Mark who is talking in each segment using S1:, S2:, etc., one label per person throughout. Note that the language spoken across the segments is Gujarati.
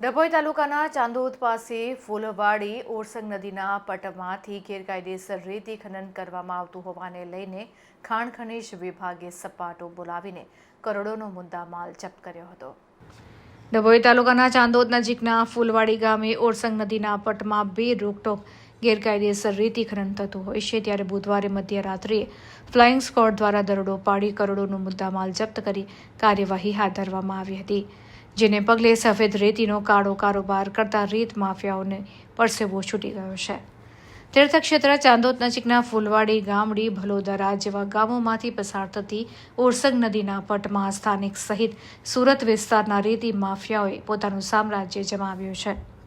S1: ડભોઈ તાલુકાના ચાંદોદ પાસે ફૂલવાડી ઓરસંગ નદીના પટમાંથી ગેરકાયદેસર રેતી ખનન કરવામાં આવતું હોવાને લઈને ખાણ ખનીજ વિભાગે સપાટો બોલાવીને કરોડોનો મુદ્દામાલ જપ્ત કર્યો હતો. ડભોઈ તાલુકાના ચાંદોદ નજીકના ફૂલવાડી ગામે ઓરસંગ નદીના પટમાં બે રોકટોક ગેરકાયદેસર રેતી ખનન થતું હોય છે. ત્યારે બુધવારે મધ્યરાત્રિએ ફ્લાઇંગ સ્કોડ દ્વારા દરોડો પાડી કરોડોનો મુદ્દામાલ જપ્ત કરી કાર્યવાહી હાથ ધરવામાં આવી હતી. જેને પગલે સફેદ રેતીનો કાળો કારોબાર કરતા રેત માફિયાઓને પરસેવો છૂટી ગયો છે. તીર્થક્ષેત્ર ચાંદોદ નજીકના ફૂલવાડી ગામડી ભલોદરા જેવા ગામોમાંથી પસાર થતી ઓરસંગ નદીના પટમાં સ્થાનિક સહિત સુરત વિસ્તારના રેતી માફિયાઓએ પોતાનું સામ્રાજ્ય જમાવ્યું છે.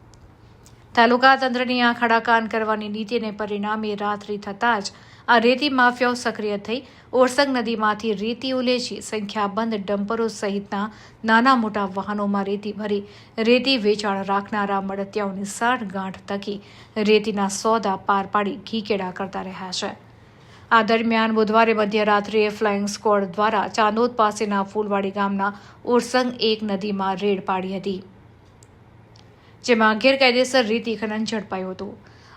S1: તાલુકા તંત્રની આંખ આડાકાન કરવાની નીતિને પરિણામે રાત્રિ થતાં જ આ રેતી માફિયાઓ સક્રિય થઈ ઓરસંગ નદીમાંથી રેતી ઉલેચી સંખ્યાબંધ ડમ્પરો સહિતના નાના મોટા વાહનોમાં રેતી ભરી રેતી વેચાણ રાખનારા મળતિયાઓની સાઠ ગાંઠ તકી રેતીના સોદા પાર પાડી ઘીકેડા કરતા રહ્યા છે. આ દરમિયાન બુધવારે મધ્યરાત્રિએ ફ્લાઇંગ સ્કોડ દ્વારા ચાંદોદ પાસેના ફૂલવાડી ગામના ઓરસંગ એક નદીમાં રેડ પાડી હતી. જેમાં ગેરકાયદેસર રીતિ ખનન ઝડપાયું હતું.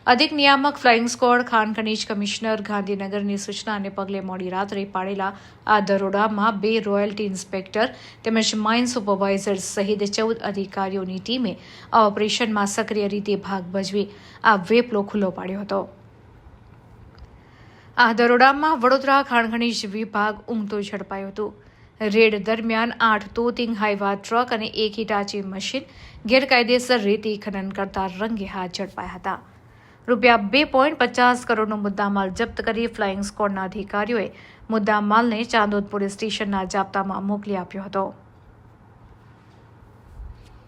S1: અધિક નિયામક ફ્લાઇંગ સ્કોડ, ખાન ખનીજ કમિશનર, ગાંધીનગરની સૂચનાને પગલે મોડી રાત્રે પાડેલા આ દરોડામાં બે રોયલ્ટી ઇન્સ્પેક્ટર તેમજ માઇન સુપરવાઇઝર સહિત ચૌદ અધિકારીઓની ટીમે આ ઓપરેશનમાં સક્રિય રીતે ભાગ ભજવી આ વેપલો ખુલ્લો પાડ્યો હતો. આ દરોડામાં વડોદરા ખાણ ખનીજ વિભાગ ઊંઘતો ઝડપાયું હતું. રેડ દરમિયાન આઠ તોતિંગ હાઈવા ટ્રક અને એક હિટાચી મશીન ગેરકાયદેસર રેતી ખનન કરતા રંગે હાથ ઝડપાયા હતા. રૂપિયા બે પોઈન્ટ પચાસ કરોડનો મુદ્દામાલ જપ્ત કરી ફ્લાઇંગ સ્કોડના અધિકારીઓએ મુદ્દામાલને ચાંદોદ પોલીસ સ્ટેશનના જાપ્તામાં મોકલી આપ્યો હતો.